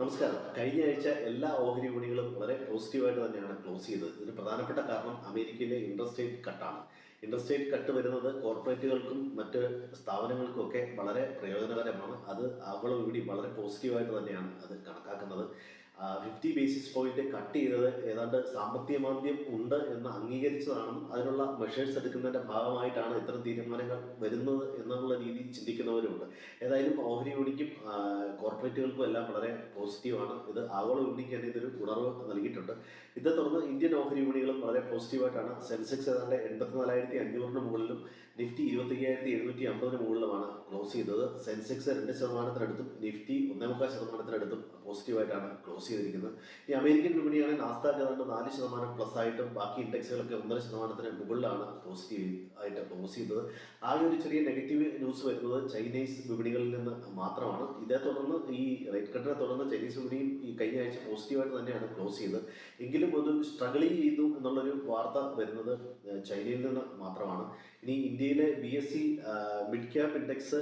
നമസ്കാരം. കഴിഞ്ഞ ആഴ്ച എല്ലാ ഓഹരി വിപണികളും വളരെ പോസിറ്റീവായിട്ട് തന്നെയാണ് ക്ലോസ് ചെയ്തത്. ഇതിന് പ്രധാനപ്പെട്ട കാരണം അമേരിക്കയിലെ ഇൻട്രസ്റ്റ് റേറ്റ് കട്ടാണ്. ഇൻട്രസ്റ്റ് റേറ്റ് കട്ട് വരുന്നത് കോർപ്പറേറ്റുകൾക്കും മറ്റ് സ്ഥാപനങ്ങൾക്കും ഒക്കെ വളരെ പ്രയോജനകരമാണ്. അത് ആഗോള വിപണി വളരെ പോസിറ്റീവായിട്ട് തന്നെയാണ് അത് കണക്കാക്കുന്നത്. ഫിഫ്റ്റി ബേസിസ് പോയിന്റ് കട്ട് ചെയ്തത് ഏതാണ്ട് സാമ്പത്തിക മാന്ദ്യം ഉണ്ട് എന്ന് അംഗീകരിച്ചതാണ് അതിനുള്ള മെഷേഴ്സ് എടുക്കുന്നതിന്റെ ഭാഗമായിട്ടാണ് ഇത്തരം തീരുമാനങ്ങൾ വരുന്നത് എന്നുള്ള രീതിയിൽ ചിന്തിക്കുന്നവരുണ്ട്. ഏതായാലും ഓഹരി വിപണിക്കും കോർപ്പറേറ്റുകൾക്കും എല്ലാം വളരെ പോസിറ്റീവാണ്. ഇത് ആഗോള വിപണിക്ക് തന്നെ ഇതൊരു ഉണർവ് നൽകിയിട്ടുണ്ട്. ഇതേ തുടർന്ന് ഇന്ത്യൻ ഓഹരി വിപണികളും വളരെ പോസിറ്റീവായിട്ടാണ്. സെൻസെക്സ് ഏതാണ്ട് എൺപത്തിനാലായിരത്തി അഞ്ഞൂറിന് മുകളിലും നിഫ്റ്റി ഇരുപത്തയ്യായിരത്തി എഴുന്നൂറ്റി അമ്പതിന് മുകളിലുമാണ് ക്ലോസ് ചെയ്തത്. സെൻസെക്സ് രണ്ട് ശതമാനത്തിനടുത്തും നിഫ്റ്റി ഒന്നേ മുക്കാൽ ശതമാനത്തിനടുത്തും പോസിറ്റീവായിട്ടാണ് ക്ലോസ് ചെയ്തിരിക്കുന്നത്. ഈ അമേരിക്കൻ വിപണിയാണ് നാസ്താക്ക് ഏതാണ്ട് നാല് ശതമാനം പ്ലസ് ആയിട്ടും ബാക്കി ഇൻഡെക്സുകളൊക്കെ ഒന്നര ശതമാനത്തിന് മുകളിലാണ് പോസിറ്റീവ് ആയിട്ട് ക്ലോസ് ചെയ്തത്. ആകെ ഒരു ചെറിയ നെഗറ്റീവ് ന്യൂസ് വരുന്നത് ചൈനീസ് വിപണികളിൽ നിന്ന് മാത്രമാണ്. ഇതേ തുടർന്ന് ഈ റേറ്റ് കട്ടിനെ തുടർന്ന് ചൈനീസ് വിപണിയും ഈ കഴിഞ്ഞ ആഴ്ച പോസിറ്റീവായിട്ട് തന്നെയാണ് ക്ലോസ് ചെയ്തത്. എങ്കിലും ഒരു സ്ട്രഗിൾ ചെയ്തു എന്നുള്ളൊരു വാർത്ത വരുന്നത് ചൈനയിൽ നിന്ന് മാത്രമാണ്. ഇനി ഇന്ത്യയിലെ B S C mid cap index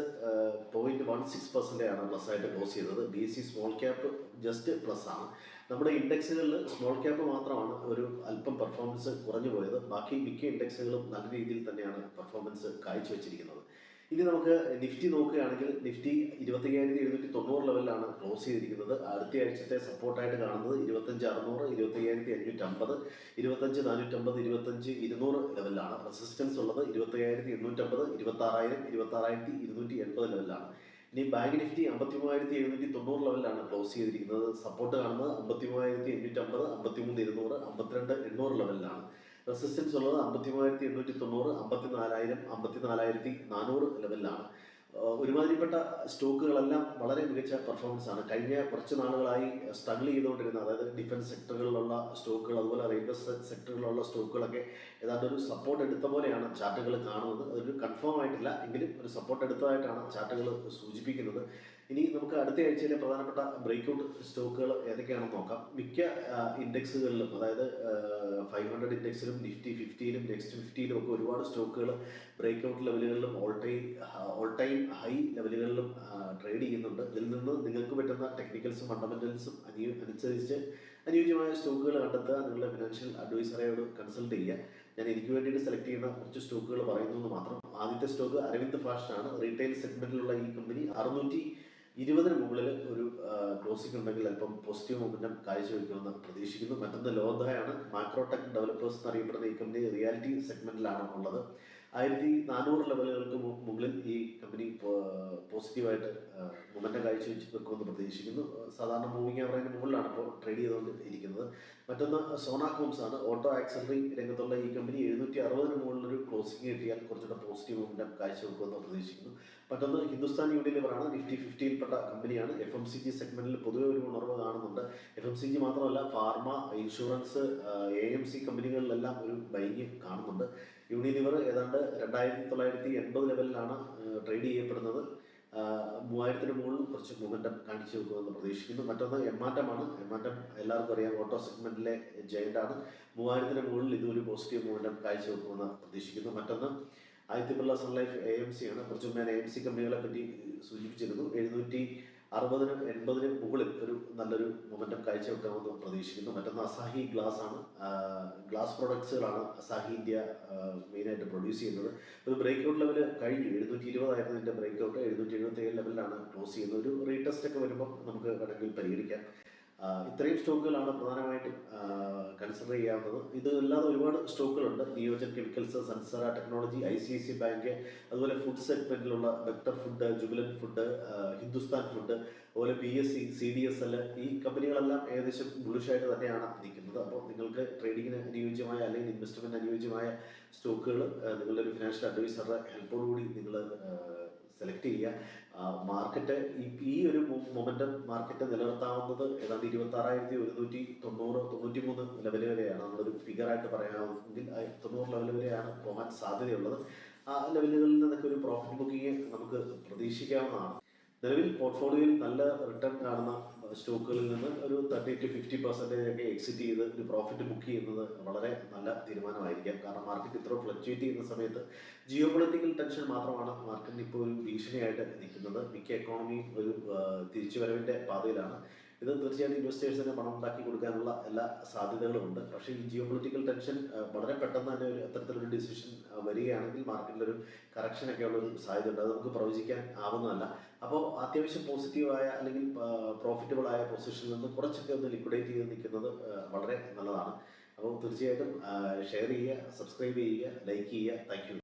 point one six percent ആണ് പ്ലസ് ആയിട്ട് ക്ലോസ് ചെയ്തത്. B S C small cap just plus ആണ്. നമ്മുടെ ഇൻഡെക്സുകളിൽ സ്മോൾ ക്യാപ്പ് മാത്രമാണ് ഒരു അല്പം പെർഫോമൻസ് കുറഞ്ഞു പോയത്. ബാക്കി മിക്ക ഇൻഡെക്സുകളും നല്ല രീതിയിൽ തന്നെയാണ് പെർഫോമൻസ് കാഴ്ചവെച്ചിരിക്കുന്നത്. ഇനി നമുക്ക് നിഫ്റ്റി നോക്കുകയാണെങ്കിൽ നിഫ്റ്റി ഇരുപത്തയ്യായിരത്തി എഴുന്നൂറ്റി തൊണ്ണൂറ് ലെവലിലാണ് ക്ലോസ് ചെയ്തിരിക്കുന്നത്. അടുത്ത ആഴ്ചത്തെ സപ്പോർട്ടായിട്ട് കാണുന്നത് ഇരുപത്തഞ്ച് അറുന്നൂറ് ഇരുപത്തയ്യായിരത്തി അഞ്ഞൂറ്റി അമ്പത് ഇരുപത്തഞ്ച് നാനൂറ്റമ്പത് ഇരുപത്തഞ്ച് ഇരുന്നൂറ് ലെവലിലാണ്. റെസിസ്റ്റൻസ് ഉള്ളത് ഇരുപത്തയ്യായിരത്തി എണ്ണൂറ്റമ്പത് ഇരുപത്താറായിരം ഇരുപത്താറായിരത്തി ഇരുന്നൂറ്റി എൺപത് ലെവലിലാണ്. ഇനി ബാങ്ക് നിഫ്റ്റി അമ്പത്തി മൂവായിരത്തി എഴുന്നൂറ്റി തൊണ്ണൂറ് ലെവലിലാണ് ക്ലോസ് ചെയ്തിരിക്കുന്നത്. സപ്പോർട്ട് കാണുന്നത് അമ്പത്തി മൂവായിരത്തി എണ്ണൂറ്റമ്പത് അമ്പത്തി മൂന്ന് ഇരുന്നൂറ് അമ്പത്തിരണ്ട് എണ്ണൂറ് ലെവലിലാണ്. റെസിസ്റ്റൻസ് ഉള്ളത് അമ്പത്തി മൂവായിരത്തി എണ്ണൂറ്റി തൊണ്ണൂറ് അമ്പത്തി നാലായിരം അമ്പത്തി നാലായിരത്തി നാനൂറ് ലെവലിലാണ്. ഒരുമാതിരിപ്പെട്ട സ്റ്റോക്കുകളെല്ലാം വളരെ മികച്ച പെർഫോമൻസ് ആണ്. കഴിഞ്ഞ കുറച്ച് നാളുകളായി സ്ട്രഗിൾ ചെയ്തുകൊണ്ടിരുന്ന അതായത് ഡിഫൻസ് സെക്ടറുകളിലുള്ള സ്റ്റോക്കുകൾ അതുപോലെ റെയിൽവേ സെക്ടറുകളിലുള്ള സ്റ്റോക്കുകളൊക്കെ ഏതാണ്ട് ഒരു സപ്പോർട്ട് എടുത്ത പോലെയാണ് ചാർട്ടുകൾ കാണുന്നത്. അതൊരു കൺഫേം ആയിട്ടില്ല. എങ്കിലും ഒരു സപ്പോർട്ട് എടുത്തതായിട്ടാണ് ചാർട്ടുകൾ സൂചിപ്പിക്കുന്നത്. ഇനി നമുക്ക് അടുത്ത ആഴ്ചയിലെ പ്രധാനപ്പെട്ട ബ്രേക്ക്ഔട്ട് സ്റ്റോക്കുകൾ ഏതൊക്കെയാണെന്ന് നോക്കാം. മിക്ക ഇൻഡെക്സുകളിലും അതായത് ഫൈവ് ഹൺഡ്രഡ് ഇൻഡെക്സിലും നിഫ്റ്റി ഫിഫ്റ്റിയിലും നെക്സ്റ്റ് ഫിഫ്റ്റിയിലും ഒക്കെ ഒരുപാട് സ്റ്റോക്കുകൾ breakout ലെവലുകളിലും all time all time high ലെവലുകളിലും trade ചെയ്യുന്നുണ്ട്. ഇതിൽ നിന്ന് നിങ്ങൾക്ക് പറ്റുന്ന ടെക്നിക്കൽസും ഫണ്ടമെന്റൽസും അനു അനുസരിച്ച് അനുയോജ്യമായ സ്റ്റോക്കുകൾ കണ്ടെത്തുക. നിങ്ങളുടെ ഫിനാൻഷ്യൽ അഡ്വൈസറെയോട് കൺസൾട്ട് ചെയ്യുക. ഞാൻ എനിക്ക് വേണ്ടിയിട്ട് സെലക്ട് ചെയ്യുന്ന കുറച്ച് സ്റ്റോക്കുകൾ പറയുന്നു മാത്രം. ആദ്യത്തെ സ്റ്റോക്ക് അരവിന്ദ് ഫാഷൻ ആണ്. റീറ്റെയിൽ സെഗ്മെന്റിലുള്ള ഈ കമ്പനി അറുന്നൂറ്റി ഇരുപതിന് മുകളിൽ ഒരു ക്ലോസിംഗ് ഉണ്ടെങ്കിൽ അല്പം പോസിറ്റീവ് മൊമെന്റം കാഴ്ചവെക്കുമെന്ന് പ്രതീക്ഷിക്കുന്നു. മറ്റൊന്ന് ലോധയാണ് മാക്രോടെക് ഡെവലപ്പേഴ്സ് എന്നറിയപ്പെടുന്ന ഈ കമ്പനി റിയാലിറ്റി സെഗ്മെന്റിലാണ് ഉള്ളത് ആയിരത്തി നാനൂറ് ലെവലുകൾക്ക് മുകളിൽ ഈ കമ്പനി പോസിറ്റീവായിട്ട് മൊമെന്റം കാഴ്ചവെച്ച് വെക്കുമെന്ന് പ്രതീക്ഷിക്കുന്നു സാധാരണ മൂവിങ് ആവറേജിന് മുകളിലാണ് ഇപ്പോൾ ട്രേഡ് ചെയ്തുകൊണ്ട് ഇരിക്കുന്നത് മറ്റൊന്ന് സോണാകോംസ് ആണ്. ഓട്ടോ ആക്സലറി രംഗത്തുള്ള ഈ കമ്പനി എഴുന്നൂറ്റി അറുപതിന് മുകളിലൊരു ക്ലോസിംഗ് കിട്ടിയാൽ കുറച്ചുകൂടെ പോസിറ്റീവ് മൊമെന്റം കാഴ്ചവെക്കുമെന്ന് പ്രതീക്ഷിക്കുന്നു. മറ്റൊന്ന് ഹിന്ദുസ്ഥാൻ യൂണിലിവറാണ്. നിഫ്റ്റി ഫിഫ്റ്റിയിൽപ്പെട്ട കമ്പനിയാണ്. എഫ് എം സി ജി സെഗ്മെന്റിൽ പൊതുവെ ഒരു ഉണർവ് കാണുന്നുണ്ട്. എഫ് എം സി ജി മാത്രമല്ല pharma insurance A M C കമ്പനികളിലെല്ലാം ഒരു ബൈങ് കാണുന്നുണ്ട്. യൂണിലിവർ ഏതാണ്ട് രണ്ടായിരത്തി തൊള്ളായിരത്തി എൺപത് ലെവലിലാണ് ട്രേഡ് ചെയ്യപ്പെടുന്നത്. മൂവായിരത്തിന് മുകളിൽ കുറച്ച് മൊമെന്റം കാണിച്ചു വെക്കുമെന്ന് പ്രതീക്ഷിക്കുന്നു. മറ്റൊന്ന് എംമാറ്റമാണ് എംമാറ്റം എല്ലാവർക്കും അറിയാം ഓട്ടോ സെഗ്മെന്റിലെ ജയന്റ് ആണ്. മൂവായിരത്തിന് മുകളിൽ ഇതൊരു പോസിറ്റീവ് മൊമെന്റം കാഴ്ചവെക്കുമെന്ന് പ്രതീക്ഷിക്കുന്നു. മറ്റൊന്ന് Aditya Birla sun life A M C ആണ്. കുറച്ച് മുമ്പ് എ എം സി കമ്പനികളെ പറ്റി സൂചിപ്പിച്ചിരുന്നു. എഴുന്നൂറ്റി അറുപതിനും എൺപതിനും മുകളിൽ ഒരു നല്ലൊരു മൊമെന്റം കാഴ്ചവെക്കാമെന്ന് പ്രതീക്ഷിക്കുന്നു. മറ്റൊന്ന് അസാഹി ഗ്ലാസ് ആണ്. ഗ്ലാസ് പ്രൊഡക്ട്സുകളാണ് അസാഹി ഇന്ത്യ മെയിനായിട്ട് പ്രൊഡ്യൂസ് ചെയ്യുന്നത്. ഒരു ബ്രേക്ക്ഔട്ട് ലെവൽ കഴിഞ്ഞു. എഴുന്നൂറ്റി ഇരുപതായിരുന്നു ബ്രേക്ക് ഔട്ട് എഴുന്നൂറ്റി എഴുപത്തി ഏഴ് ലെവലിലാണ് ക്ലോസ് ചെയ്യുന്നത്. ഒരു റീടെസ്റ്റ് ഒക്കെ വരുമ്പോൾ നമുക്ക് വേണമെങ്കിൽ പരിഗണിക്കാം. ഇത്രയും സ്റ്റോക്കുകളാണ് പ്രധാനമായിട്ടും കൺസിഡർ ചെയ്യാവുന്നത്. ഇത് അല്ലാതെ ഒരുപാട് സ്റ്റോക്കുകളുണ്ട്. Neogen chemicals Sansera technology I C I C bank അതുപോലെ food സെഗ്മെന്റിലുള്ള vector food Jubilant food Hindustan food അതുപോലെ P S C C D S L ഈ കമ്പനികളെല്ലാം ഏകദേശം ബുളിഷായിട്ട് തന്നെയാണ് നിൽക്കുന്നത്. അപ്പോൾ നിങ്ങൾക്ക് ട്രേഡിങ്ങിന് അനുയോജ്യമായ അല്ലെങ്കിൽ ഇൻവെസ്റ്റ്മെന്റ് അനുയോജ്യമായ സ്റ്റോക്കുകൾ നിങ്ങളുടെ ഒരു ഫിനാൻഷ്യൽ അഡ്വൈസറുടെ ഹെൽപ്പോടുകൂടി നിങ്ങൾ സെലക്ട് ചെയ്യുക. മാർക്കറ്റ് ഈ ഒരു മൊമെന്റം മാർക്കറ്റ് നിലനിർത്താവുന്നത് ഏതാണ്ട് ഇരുപത്തി ആറായിരത്തി ഒരുന്നൂറ്റി തൊണ്ണൂറ് തൊണ്ണൂറ്റി മൂന്ന് ലെവൽ വരെയാണ്. നമ്മളൊരു ഫിഗർ ആയിട്ട് പറയാമെങ്കിൽ തൊണ്ണൂറ് ലെവൽ വരെയാണ് പോകാൻ സാധ്യതയുള്ളത്. ആ ലെവലുകളിൽ നിന്നൊക്കെ ഒരു പ്രോഫിറ്റ് ബുക്കിംഗ് നമുക്ക് പ്രതീക്ഷിക്കാവുന്നതാണ്. നിലവിൽ പോർട്ട്ഫോളിയോയിൽ നല്ല റിട്ടേൺ കാണുന്ന സ്റ്റോക്കുകളിൽ നിന്ന് ഒരു തേർട്ടി ടു ഫിഫ്റ്റി പെർസെന്റേജ് ഒക്കെ എക്സിറ്റ് ചെയ്ത് ഒരു പ്രോഫിറ്റ് ബുക്ക് ചെയ്യുന്നത് വളരെ നല്ല തീരുമാനമായിരിക്കാം. കാരണം മാർക്കറ്റ് ഇത്ര ഫ്ലക്ച്വേറ്റ് ചെയ്യുന്ന സമയത്ത് ജിയോ പൊളിറ്റിക്കൽ ടെൻഷൻ മാത്രമാണ് മാർക്കറ്റിന് ഇപ്പോൾ ഒരു ഭീഷണിയായിട്ട് നിൽക്കുന്നത്. മിക്ക എക്കോണമിയും ഒരു തിരിച്ചുവരവിന്റെ പാതയിലാണ്. ഇത് തീർച്ചയായിട്ടും ഇൻവെസ്റ്റേഴ്സിന് പണം ഉണ്ടാക്കി കൊടുക്കാനുള്ള എല്ലാ സാധ്യതകളും ഉണ്ട് പക്ഷേ ഈ ജിയോ പൊളിറ്റിക്കൽ ടെൻഷൻ വളരെ പെട്ടെന്ന് തന്നെ ഒരു അത്തരത്തിലൊരു ഡിസിഷൻ വരികയാണെങ്കിൽ മാർക്കറ്റിലൊരു കറക്ഷനൊക്കെ ഉള്ളൊരു സാധ്യത ഉണ്ട് അത് നമുക്ക് പ്രവചിക്കാൻ ആവുന്നതല്ല. അപ്പോൾ അത്യാവശ്യം പോസിറ്റീവായ അല്ലെങ്കിൽ പ്രോഫിറ്റബിൾ ആയ പൊസിഷനിൽ നിന്ന് കുറച്ചൊക്കെ ഒന്ന് ലിക്വിഡേറ്റ് ചെയ്ത് നിൽക്കുന്നത് വളരെ നല്ലതാണ്. അപ്പോൾ തീർച്ചയായിട്ടും ഷെയർ ചെയ്യുക സബ്സ്ക്രൈബ് ചെയ്യുക ലൈക്ക് ചെയ്യുക. താങ്ക്